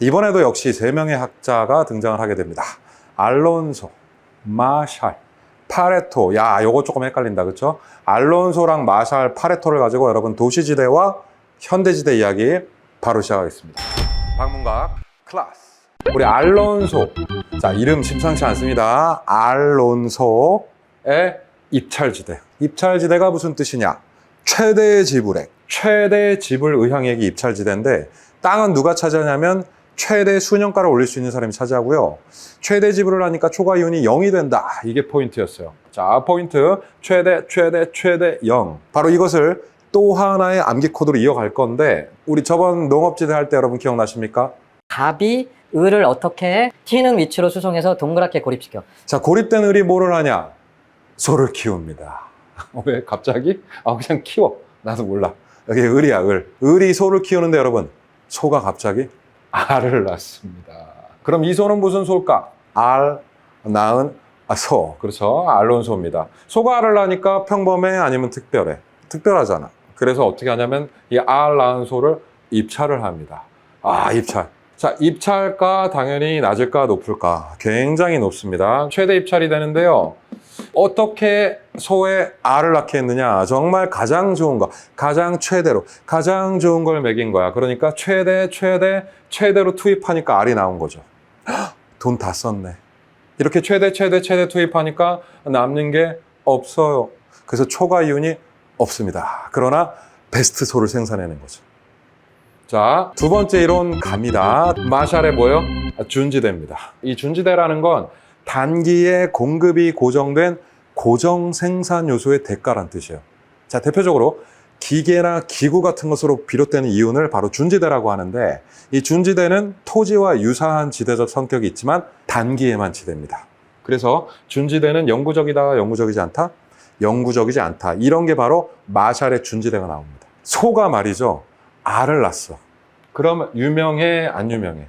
이번에도 역시 세 명의 학자가 등장을 하게 됩니다. 알론소, 마샬, 파레토. 야, 요거 조금 헷갈린다. 그쵸? 알론소랑 마샬, 파레토를 가지고 여러분 도시지대와 현대지대 이야기 바로 시작하겠습니다. 방문각 클래스. 우리 알론소. 자, 이름 심상치 않습니다. 알론소의 입찰지대. 입찰지대가 무슨 뜻이냐? 최대 지불액. 최대 지불 의향액이 입찰지대인데 땅은 누가 차지하냐면 최대 수년가를 올릴 수 있는 사람이 차지하고요. 최대 지불을 하니까 초과 이윤이 0이 된다. 이게 포인트였어요. 자, 포인트. 최대, 최대, 최대 0. 바로 이것을 또 하나의 암기 코드로 이어갈 건데 우리 저번 농업지대 할 때 여러분 기억나십니까? 답이 을을 어떻게 튀는 위치로 수송해서 동그랗게 고립시켜. 자, 고립된 을이 뭐를 하냐? 소를 키웁니다. 왜 갑자기? 아, 그냥 키워. 나도 몰라. 여기 을이야, 을. 을이 소를 키우는데 여러분, 소가 갑자기 알을 낳습니다. 그럼 이 소는 무슨 소일까? 알, 낳은 아, 소. 그렇죠. 알론소입니다. 소가 알을 낳으니까 평범해 아니면 특별해? 특별하잖아. 그래서 어떻게 하냐면 이 알 낳은 소를 입찰을 합니다. 아, 입찰. 자, 입찰가 당연히 낮을까 높을까? 굉장히 높습니다. 최대 입찰이 되는데요. 어떻게 소의 알을 낳게 했느냐? 정말 가장 좋은 거, 가장 최대로, 가장 좋은 걸 먹인 거야. 그러니까 최대, 최대, 최대로 투입하니까 알이 나온 거죠. 돈 다 썼네. 이렇게 최대, 최대, 최대 투입하니까 남는 게 없어요. 그래서 초과 이윤이 없습니다. 그러나 베스트 소를 생산해낸 거죠. 자, 두 번째 이론 갑니다. 마샬의 뭐예요? 아, 준지대입니다. 이 준지대라는 건 단기에 공급이 고정된 고정 생산 요소의 대가란 뜻이에요. 자, 대표적으로 기계나 기구 같은 것으로 비롯되는 이윤을 바로 준지대라고 하는데 이 준지대는 토지와 유사한 지대적 성격이 있지만 단기에만 지대입니다. 그래서 준지대는 영구적이다, 영구적이지 않다, 영구적이지 않다. 이런 게 바로 마샬의 준지대가 나옵니다. 소가 말이죠. 알을 낳았어. 그럼 유명해, 안 유명해?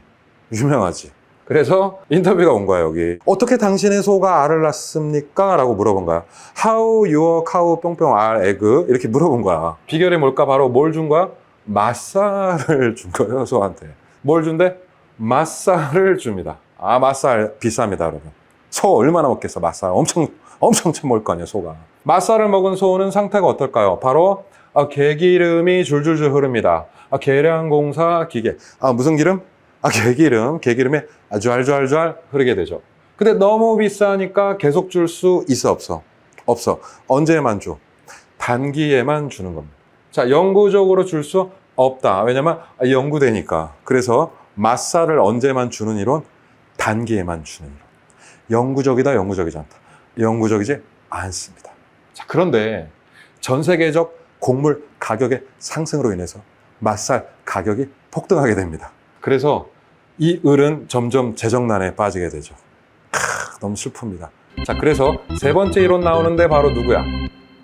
유명하지. 그래서 인터뷰가 온 거야, 여기. 어떻게 당신의 소가 알을 낳습니까? 라고 물어본 거야. How your cow 뿅뿅 알 에그? 이렇게 물어본 거야. 비결이 뭘까? 바로 뭘 준 거야? 맛살을 준 거예요, 소한테. 뭘 준대? 맛살을 줍니다. 아, 맛살 비쌉니다, 여러분. 소 얼마나 먹겠어, 맛살. 엄청, 엄청 먹을 거 아니야, 소가. 맛살을 먹은 소는 상태가 어떨까요? 바로 아, 개기름이 줄줄줄 흐릅니다. 아, 계량공사 기계. 아, 무슨 기름? 아, 개기름. 개기름에 아, 좔좔좔 흐르게 되죠. 근데 너무 비싸니까 계속 줄 수 있어, 없어? 없어. 언제만 줘? 단기에만 주는 겁니다. 자, 영구적으로 줄 수 없다. 왜냐면 아, 영구되니까. 그래서 맛살을 언제만 주는 이론? 단기에만 주는 이론. 영구적이다, 영구적이지 않다. 영구적이지 않습니다. 자, 그런데 전 세계적 곡물 가격의 상승으로 인해서 맛살 가격이 폭등하게 됩니다. 그래서 이 을은 점점 재정난에 빠지게 되죠. 크, 너무 슬픕니다. 자, 그래서 세 번째 이론 나오는데 바로 누구야?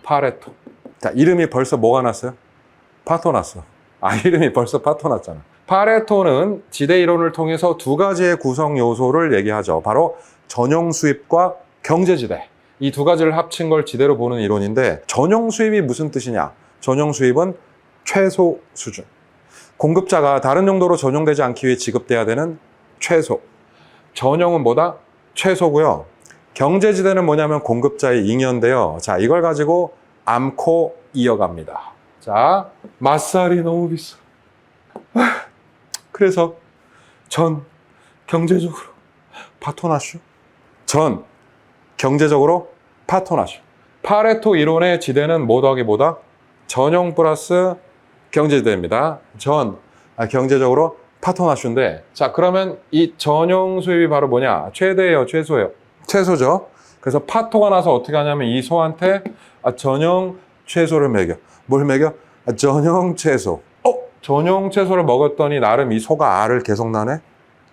파레토. 자, 이름이 벌써 뭐가 났어요? 파토 났어. 아, 이름이 벌써 파토 났잖아. 파레토는 지대 이론을 통해서 두 가지의 구성 요소를 얘기하죠. 바로 전용 수입과 경제 지대. 이 두 가지를 합친 걸 지대로 보는 이론인데 전용 수입이 무슨 뜻이냐? 전용 수입은 최소 수준. 공급자가 다른 용도로 전용되지 않기 위해 지급돼야 되는 최소. 전용은 뭐다? 최소고요. 경제지대는 뭐냐면 공급자의 잉여인데요. 자, 이걸 가지고 암코 이어갑니다. 자, 맛살이 너무 비싸. 그래서 전 경제적으로 파토나슈. 전 경제적으로 파토나슈. 파레토 이론의 지대는 뭐 더하기 뭐다? 전용 플러스 경제지대입니다. 전 아, 경제적으로 파토나슈인데 자 그러면 이 전용 수입이 바로 뭐냐? 최대예요, 최소예요? 최소죠. 그래서 파토가 나서 어떻게 하냐면 이 소한테 아, 전용 채소를 먹여. 뭘 먹여? 아, 전용 채소. 어? 전용 채소를 먹었더니 나름 이 소가 알을 계속 나네?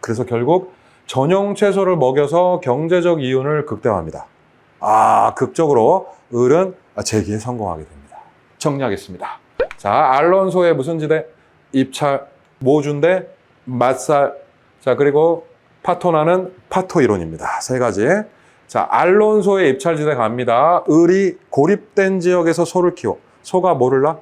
그래서 결국 전용 채소를 먹여서 경제적 이윤을 극대화합니다. 아, 극적으로 을은 재기에 성공하게 됩니다. 정리하겠습니다. 자, 알론소의 무슨 지대? 입찰, 모준대, 맛살. 자, 그리고 파토나는 파토 이론입니다. 세 가지. 자, 알론소의 입찰지대 갑니다. 을이 고립된 지역에서 소를 키워. 소가 뭐를 낳아?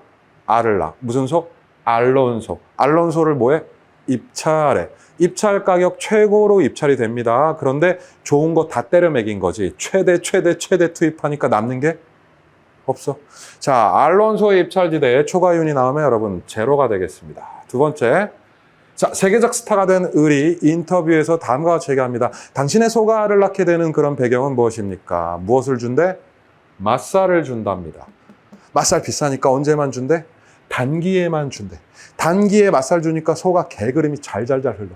알을 낳아. 무슨 소? 알론소. 알론소를 뭐해? 입찰에 입찰 가격 최고로 입찰이 됩니다. 그런데 좋은 거 다 때려 매긴 거지. 최대 최대 최대 투입하니까 남는 게 없어. 자, 알론소의 입찰지대에 초과윤이 나오면 여러분 제로가 되겠습니다. 두 번째. 자, 세계적 스타가 된 을이 인터뷰에서 다음과 같이 얘기합니다. 당신의 소가를 낳게 되는 그런 배경은 무엇입니까? 무엇을 준대? 맛살을 준답니다. 맛살 비싸니까 언제만 준대? 단기에만 준대. 단기에 맛살 주니까 소가 개 그림이 잘잘잘 흘러.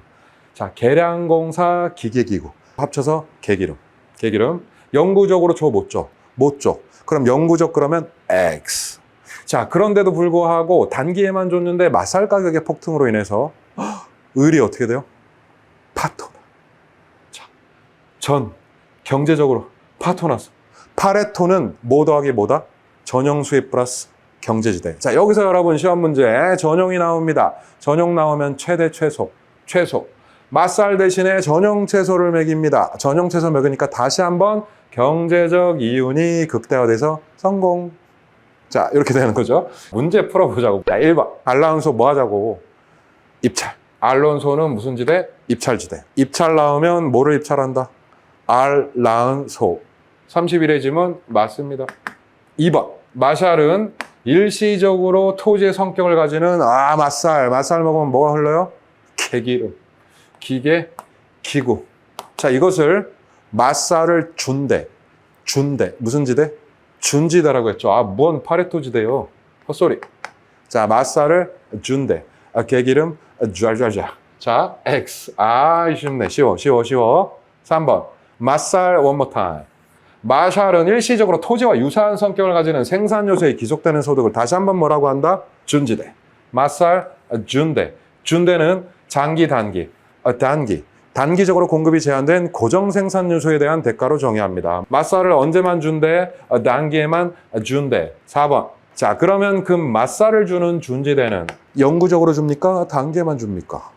자, 계량공사 기계기구 합쳐서 개기름. 개기름. 영구적으로 줘 못 줘. 못 줘. 그럼 영구적 그러면 X. 자, 그런데도 불구하고 단기에만 줬는데 맛살 가격의 폭등으로 인해서 헉, 을이 어떻게 돼요? 파토. 자, 전 경제적으로 파토났어. 파레토는 뭐 더하기 뭐다? 전용 수입 플러스 경제지대. 자, 여기서 여러분 시험 문제 전용이 나옵니다. 전용 나오면 최대 최소, 최소. 맛살 대신에 전용 채소를 먹입니다. 전용 채소 먹으니까 다시 한번 경제적 이윤이 극대화돼서 성공. 자, 이렇게 되는 거죠. 문제 풀어보자고. 자, 1번. 알라운소 뭐 하자고? 입찰. 알론소는 무슨 지대? 입찰지대. 입찰 나오면 뭐를 입찰한다? 알라운소. 31의 짐은 맞습니다. 2번. 마샬은 일시적으로 토지의 성격을 가지는 아, 맛살. 맛살 먹으면 뭐가 흘러요? 개기름. 기계, 기구. 자, 이것을 맛살을 준대. 준대. 무슨 지대? 준지대라고 했죠. 아, 뭔 파레토 지대요. 헛소리. 자, 맛살을 준대. 아, 개기름, 좔좔좔. 자, X. 아, 쉽네. 쉬워, 쉬워, 쉬워. 3번. 맛살 one more time. 마샬은 일시적으로 토지와 유사한 성격을 가지는 생산 요소에 기속되는 소득을 다시 한번 뭐라고 한다? 준지대. 맛살, 준대. 준대는 장기, 단기. 어, 단기. 단기적으로 공급이 제한된 고정 생산 요소에 대한 대가로 정의합니다. 맛살을 언제만 준대? 어, 단기에만 준대. 4번. 자, 그러면 그 맛살을 주는 준지대는 영구적으로 줍니까? 단기에만 줍니까?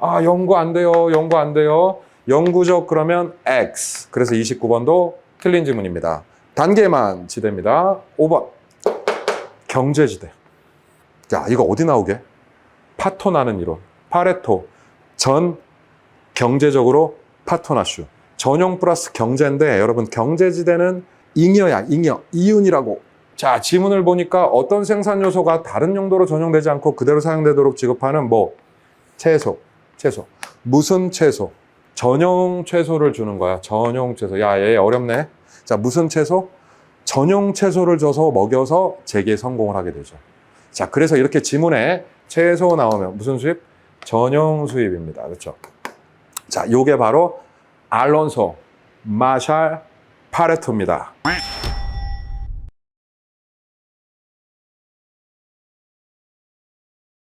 아, 영구 안 돼요. 영구 안 돼요. 영구적 그러면 X. 그래서 29번도 틀린 지문입니다. 단계만 지대입니다. 5번. 경제지대. 자, 이거 어디 나오게? 파토 나는 이론. 파레토. 전 경제적으로 파토나슈. 전용 플러스 경제인데 여러분 경제지대는 잉여야, 잉여. 이윤이라고. 자, 지문을 보니까 어떤 생산 요소가 다른 용도로 전용되지 않고 그대로 사용되도록 지급하는 뭐 채소, 채소. 무슨 채소? 전용 채소를 주는 거야. 전용 채소. 야, 얘 어렵네. 자, 무슨 채소? 전용 채소를 줘서 먹여서 재기에 성공을 하게 되죠. 자, 그래서 이렇게 지문에 채소 나오면 무슨 수입? 전용 수입입니다. 그렇죠? 자, 요게 바로 알론소, 마샬, 파레토입니다.